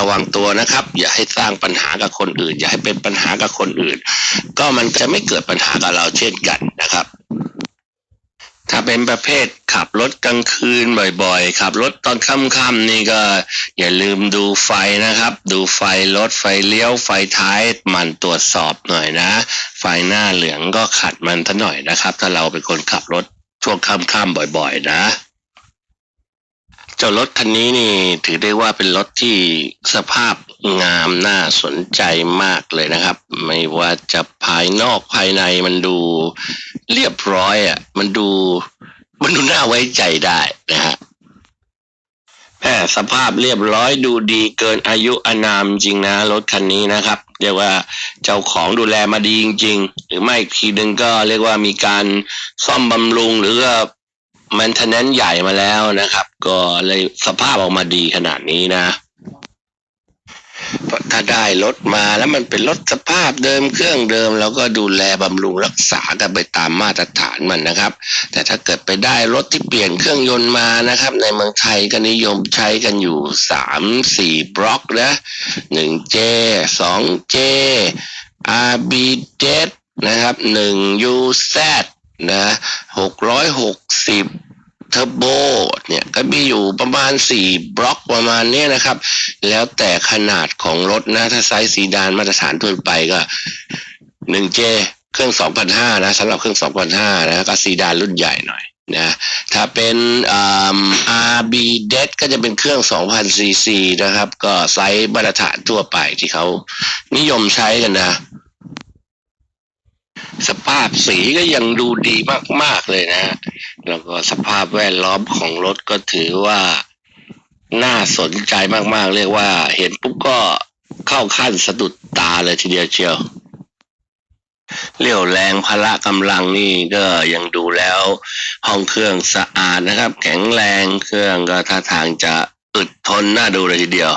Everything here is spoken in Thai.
ระวังตัวนะครับ อย่าให้สร้างปัญหากับคนอื่น อย่าให้เป็นปัญหากับคนอื่น ก็มันจะไม่เกิดปัญหากับเราเช่นกันนะครับ ถ้าเป็นประเภทขับรถกลางคืนบ่อยๆ ขับรถตอนค่ำๆนี่ก็ อย่าลืมดูไฟนะครับ ดูไฟรถไฟเลี้ยวไฟท้ายมันตรวจสอบหน่อยนะ ไฟหน้าเหลืองก็ขัดมันซะหน่อยนะครับ ถ้าเราเป็นคนขับรถช่วงค่ำๆบ่อย ๆ นะ จ้ารถคันนี้นี่ถือได้ว่าเป็นรถที่สภาพงามน่าสนใจมากเลยนะครับ ไม่ว่าจะภายนอกภายในมันดูเรียบร้อยอะ มันดูมันดูน่าไว้ใจได้นะฮะแหมสภาพเรียบร้อยดูดีเกินอายุอนามจริงนะรถคันนี้นะครับ เรียกว่าเจ้าของดูแลมาดีจริง ๆ หรือไม่อีกทีนึงก็เรียกว่ามีการซ่อมบำรุงหรือว่า มันทนนใหญ่มาแล้วนะครับ ก็เลยสภาพออกมาดีขนาดนี้นะเพราะถ้าได้รถมาแล้วมันเป็นรถสภาพเดิมเครื่องเดิมเราก็ดูแลบำรุงรักษากันไปตามมาตรฐานมันนะครับ แต่ถ้าเกิดไปได้รถที่เปลี่ยนเครื่องยนต์มานะครับ ในเมืองไทยก็นิยมใช้กันอยู่สามสี่บล็อกนะหนึ่งเจสองเจ RB เจ็ดนะครับหนึ่ง UZ นะหกร้อยหกสิบเทอร์โบเนี่ยก็มีอยู่ประมาณสี่บล็อกประมาณนี้นะครับ แล้วแต่ขนาดของรถนะ ถ้าไซส์ซีดานมาตรฐานทั่วไปก็หนึ่งเจเครื่องสองพันห้านะสำหรับเครื่องสองพันห้านะก็ซีดานรุ่นใหญ่หน่อยนะถ้าเป็นอ่า RB d e ก็จะเป็นเครื่อง 2,000 ซีซีนะครับ ก็ไซส์มาตรฐานทั่วไปที่เขานิยมใช้กันนะ ภาพสีก็ยังดูดีมาก ๆ เลยนะ แล้วก็สภาพแวดล้อมของรถก็ถือว่าน่าสนใจมาก ๆ เรียกว่า เห็นปุ๊บก็เข้าขั้นสะดุดตาเลยทีเดียวเชียวเรี่ยวแรงพละกำลังนี่ก็ยังดูแล้ว ห้องเครื่องสะอาดนะครับ แข็งแรงเครื่องก็ท่าทางจะอึดทนน่าดูเลยทีเดียว